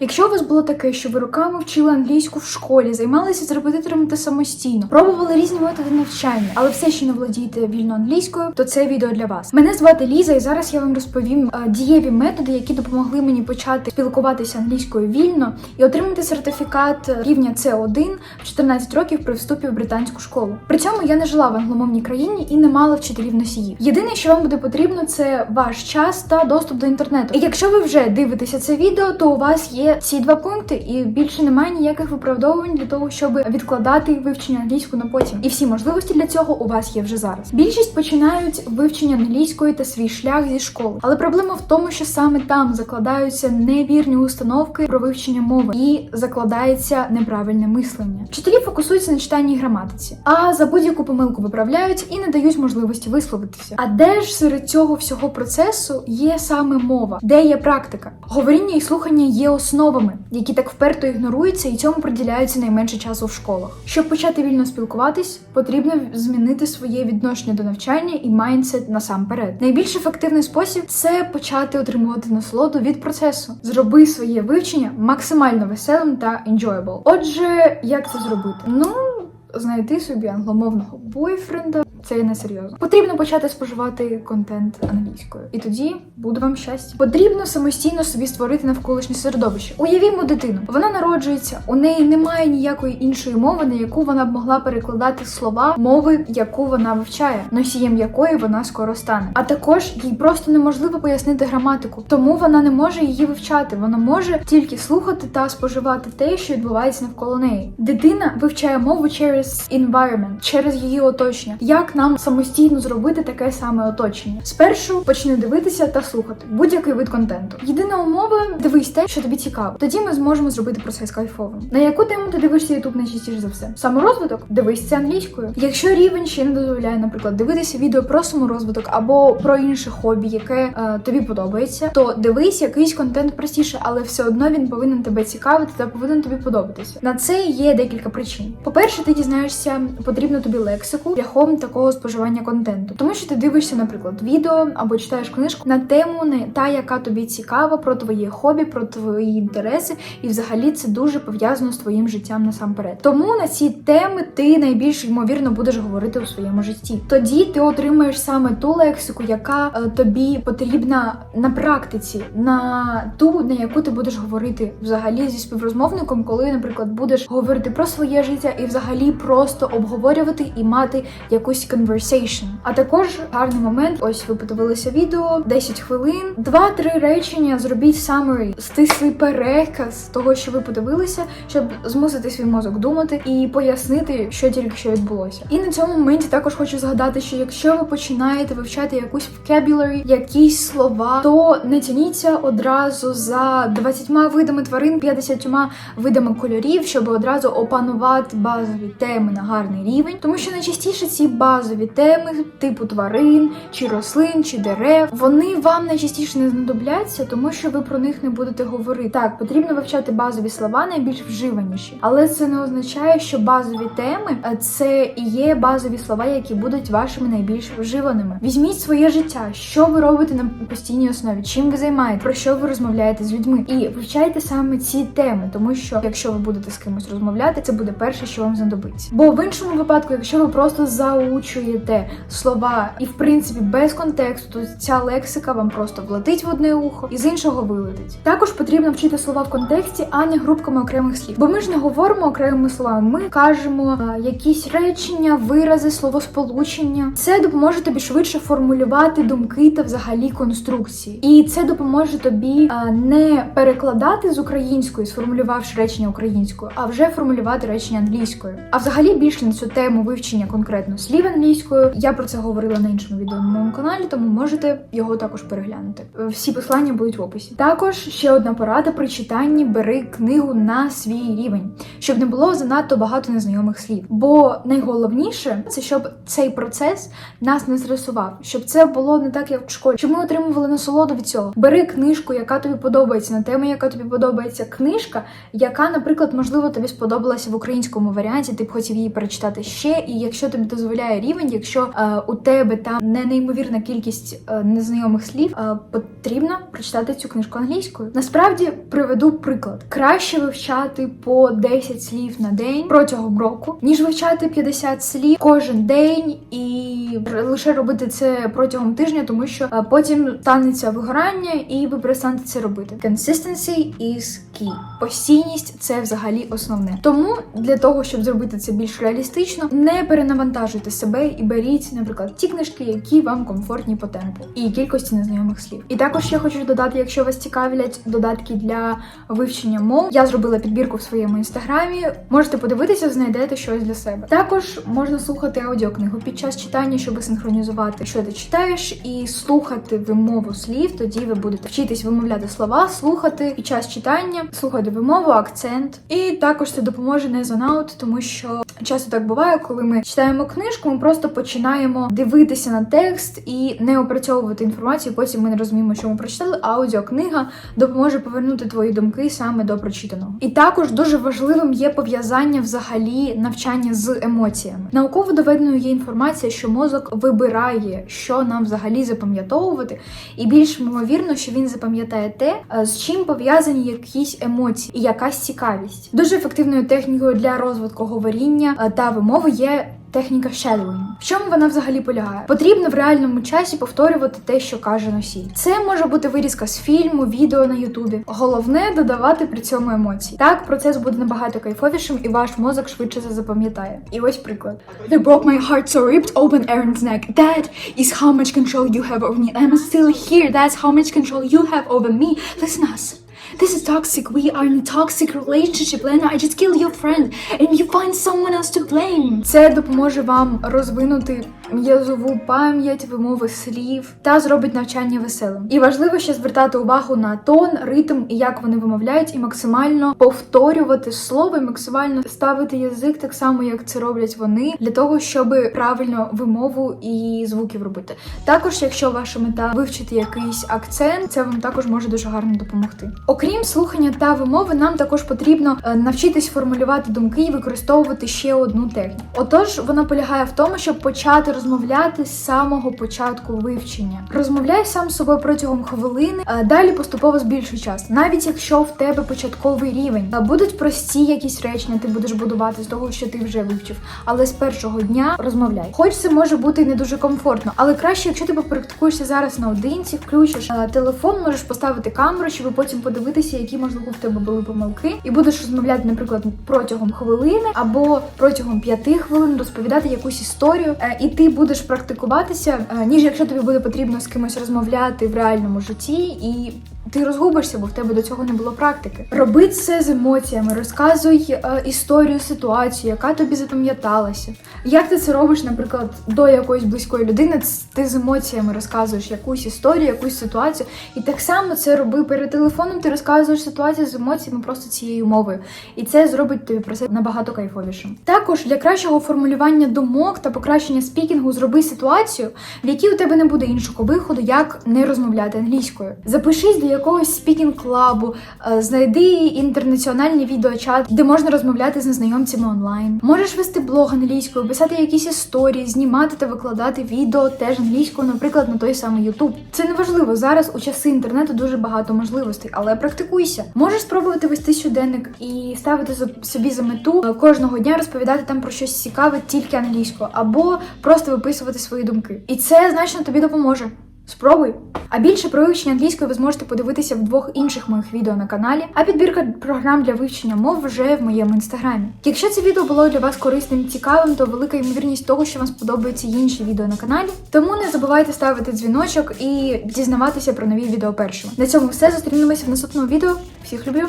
Якщо у вас було таке, що ви роками вчили англійську в школі, займалися з репетиторами та самостійно, пробували різні методи навчання, але все ще не володієте вільно англійською, то це відео для вас. Мене звати Ліза, і зараз я вам розповім е, дієві методи, які допомогли мені почати спілкуватися англійською вільно і отримати сертифікат рівня C1 в 14 років при вступі в британську школу. При цьому я не жила в англомовній країні і не мала вчителів носіїв. Єдине, що вам буде потрібно, це ваш час та доступ до інтернету. І якщо ви вже дивитеся це відео, то у вас є ці два пункти, і більше немає ніяких виправдовувань для того, щоб відкладати вивчення англійську на потім. І всі можливості для цього у вас є вже зараз. Більшість починають вивчення англійської та свій шлях зі школи. Але проблема в тому, що саме там закладаються невірні установки про вивчення мови і закладається неправильне мислення. Вчителі фокусуються на читанні граматиці, а за будь-яку помилку виправляють і не дають можливості висловитися. А де ж серед цього всього процесу є саме мова, де є практика? Говоріння і слухання є основами, які так вперто ігноруються і цьому приділяється найменше часу в школах. Щоб почати вільно спілкуватись, потрібно змінити своє відношення до навчання і майндсет насамперед. Найбільш ефективний спосіб це почати отримувати насолоду від процесу. Зроби своє вивчення максимально веселим та enjoyable. Отже, як це зробити? Ну. Знайти собі англомовного бойфренда це не серйозно. Потрібно почати споживати контент англійською, і тоді буде вам щастя. Потрібно самостійно собі створити навколишнє середовище. Уявімо дитину. Вона народжується, у неї немає ніякої іншої мови, на яку вона б могла перекладати слова мови, яку вона вивчає, носієм якої вона скоро стане. А також їй просто неможливо пояснити граматику, тому вона не може її вивчати. Вона може тільки слухати та споживати те, що відбувається навколо неї. Дитина вивчає мову через environment, через її оточення. Як нам самостійно зробити таке саме оточення? Спершу почни дивитися та слухати будь-який вид контенту. Єдина умова дивись те, що тобі цікаво. Тоді ми зможемо зробити процес кайфовим. На яку тему ти дивишся YouTube найчастіше за все? Саморозвиток? Дивись це англійською. Якщо рівень ще не дозволяє, наприклад, дивитися відео про саморозвиток або про інше хобі, яке е, тобі подобається, то дивись якийсь контент простіше, але все одно він повинен тебе цікавити та повинен тобі подобатися. На це є декілька причин. По-перше, ти дізнаєшся потрібну тобі лексику шляхом такого споживання контенту, тому що ти дивишся, наприклад, відео або читаєш книжку на тему, не та, яка тобі цікава, про твоє хобі, про твої інтереси, і взагалі це дуже пов'язано з твоїм життям насамперед. Тому на ці теми ти найбільш ймовірно будеш говорити у своєму житті. Тоді ти отримаєш саме ту лексику, яка е, тобі потрібна на практиці, на ту, на яку ти будеш говорити взагалі зі співрозмовником, коли, наприклад, будеш говорити про своє життя і взагалі просто обговорювати і мати якусь conversation. А також гарний момент. Ось ви подивилися відео 10 хвилин, 2-3 речення. Зробіть summary, стислий переказ того, що ви подивилися, щоб змусити свій мозок думати і пояснити, що тільки що відбулося. І на цьому моменті також хочу згадати, що якщо ви починаєте вивчати якусь vocabulary, якісь слова, то не тяніться одразу за 20 видами тварин, 50 видами кольорів, щоб одразу опанувати базові теми на гарний рівень, тому що найчастіше ці базові теми, типу тварин, чи рослин, чи дерев, вони вам найчастіше не знадобляться, тому що ви про них не будете говорити. Так, потрібно вивчати базові слова, найбільш вживаніші, але це не означає, що базові теми е, це і є базові слова, які будуть вашими найбільш вживаними. Візьміть своє життя, що ви робите на постійній основі, чим ви займаєте, про що ви розмовляєте з людьми, і вивчайте саме ці теми, тому що якщо ви будете з кимось розмовляти, це буде перше, що вам знадобиться. Бо в іншому випадку, якщо ви просто заучуєте слова і в принципі без контексту, ця лексика вам просто влетить в одне ухо і з іншого вилетить. Також потрібно вчити слова в контексті, а не групками окремих слів. Бо ми ж не говоримо окремими словами. Ми кажемо а, якісь речення, вирази, словосполучення. Це допоможе тобі швидше формулювати думки та взагалі конструкції. І це допоможе тобі а, не перекладати з української, сформулювавши речення українською, а вже формулювати речення англійською. А взагалі більше на цю тему вивчення конкретно слів англійською. Я про це говорила на іншому відео на моєму каналі, тому можете його також переглянути. Всі послання будуть в описі. Також ще одна порада при читанні: бери книгу на свій рівень, щоб не було занадто багато незнайомих слів. Бо найголовніше це щоб цей процес нас не стресував, щоб це було не так, як в школі, щоб ми отримували насолоду від цього. Бери книжку, яка тобі подобається, на тему, яка тобі подобається, книжка, яка, наприклад, можливо, тобі сподобалася в українському варіанті. Ти б хотів її перечитати ще, і якщо тобі дозволяє рівень, якщо е, у тебе там не неймовірна кількість е, незнайомих слів, е, потрібно прочитати цю книжку англійською. Насправді приведу приклад: краще вивчати по 10 слів на день протягом року, ніж вивчати 50 слів кожен день і лише робити це протягом тижня, тому що е, потім станеться вигорання, і ви перестанете це робити. Consistency is key. Постійність це взагалі основне. Тому для того, щоб зробити це більш реалістично, не перенавантажуйте себе і беріть, наприклад, ті книжки, які вам комфортні по темпу і кількості незнайомих слів. І також я хочу додати, якщо вас цікавлять додатки для вивчення мов, я зробила підбірку в своєму інстаграмі. Можете подивитися, знайдете щось для себе. Також можна слухати аудіокнигу під час читання, щоб синхронізувати, що ти читаєш, і слухати вимову слів. Тоді ви будете вчитись вимовляти слова, слухати під час читання, слухати вимову, акцент. І також це допоможе не зонаут, тому що часто так буває, коли ми читаємо книжку, ми просто починаємо дивитися на текст і не опрацьовувати інформацію. Потім ми не розуміємо, що ми прочитали. Аудіокнига допоможе повернути твої думки саме до прочитаного. І також дуже важливим є пов'язання взагалі навчання з емоціями. Науково доведеною є інформація, що мозок вибирає, що нам взагалі запам'ятовувати, і більш ймовірно, що він запам'ятає те, е, з чим пов'язані якісь емоції і якась цікавість. Дуже ефективною технікою для розвитку говоріння е, та вимови є. Техніка shadowing. В чому вона взагалі полягає? Потрібно в реальному часі повторювати те, що каже носій. Це може бути вирізка з фільму, відео на Ютубі. Головне додавати при цьому емоції. Так процес буде набагато кайфовішим, і ваш мозок швидше це запам'ятає. І ось приклад: They broke my heart, so ripped open Aaron's neck. That is how much control you have over me. I'm still here. That's how much control you have over me. Listen us. This is toxic. We are in a toxic relationship, Lena. I just killed your friend, and you find someone else to blame. Це допоможе вам розвинути м'язову пам'ять, вимови слів та зробить навчання веселим. І важливо ще звертати увагу на тон, ритм і як вони вимовляють, і максимально повторювати слово, і максимально ставити язик так само, як це роблять вони, для того, щоб правильно вимову і звуків робити. Також, якщо ваша мета вивчити якийсь акцент, це вам також може дуже гарно допомогти. Окрім слухання та вимови, нам також потрібно е, навчитись формулювати думки і використовувати ще одну техніку. Отож, вона полягає в тому, щоб почати розмовляти з самого початку вивчення. Розмовляй сам з собою протягом хвилини, а далі поступово збільшуй час. Навіть якщо в тебе початковий рівень, а будуть прості якісь речення, ти будеш будувати з того, що ти вже вивчив. Але з першого дня розмовляй. Хоч це може бути не дуже комфортно, але краще, якщо ти попрактикуєшся зараз наодинці, включиш е, телефон, можеш поставити камеру, щоб потім подивитися, які можливо в тебе були помилки, і будеш розмовляти, наприклад, протягом хвилини або протягом п'яти хвилин розповідати якусь історію, е, і ти будеш практикуватися, е, ніж якщо тобі буде потрібно з кимось розмовляти в реальному житті і. Ти розгубишся, бо в тебе до цього не було практики. Роби це з емоціями, розказуй е, історію, ситуацію, яка тобі запам'яталася. Як ти це робиш, наприклад, до якоїсь близької людини, ти з емоціями розказуєш якусь історію, якусь ситуацію. І так само це роби перед телефоном. Ти розказуєш ситуацію з емоціями просто цією мовою. І це зробить тобі процес набагато кайфовішим. Також для кращого формулювання думок та покращення спікінгу зроби ситуацію, в якій у тебе не буде іншого виходу, як не розмовляти англійською. Запишись до якогось спікінг клабу, е, знайди інтернаціональний відеочат, де можна розмовляти з незнайомцями онлайн. Можеш вести блог англійською, писати якісь історії, знімати та викладати відео теж англійською, наприклад, на той самий YouTube. Це не важливо. Зараз у часи інтернету дуже багато можливостей, але практикуйся. Можеш спробувати вести щоденник і ставити собі за мету е, кожного дня розповідати там про щось цікаве тільки англійською, або просто виписувати свої думки. І це значно тобі допоможе. Спробуй. А більше про вивчення англійської ви зможете подивитися в двох інших моїх відео на каналі, а підбірка програм для вивчення мов вже в моєму інстаграмі. Якщо це відео було для вас корисним, і цікавим, то велика ймовірність того, що вам сподобаються інші відео на каналі. Тому не забувайте ставити дзвіночок і дізнаватися про нові відео першими. На цьому все зустрінемося в наступному відео. Всіх люблю!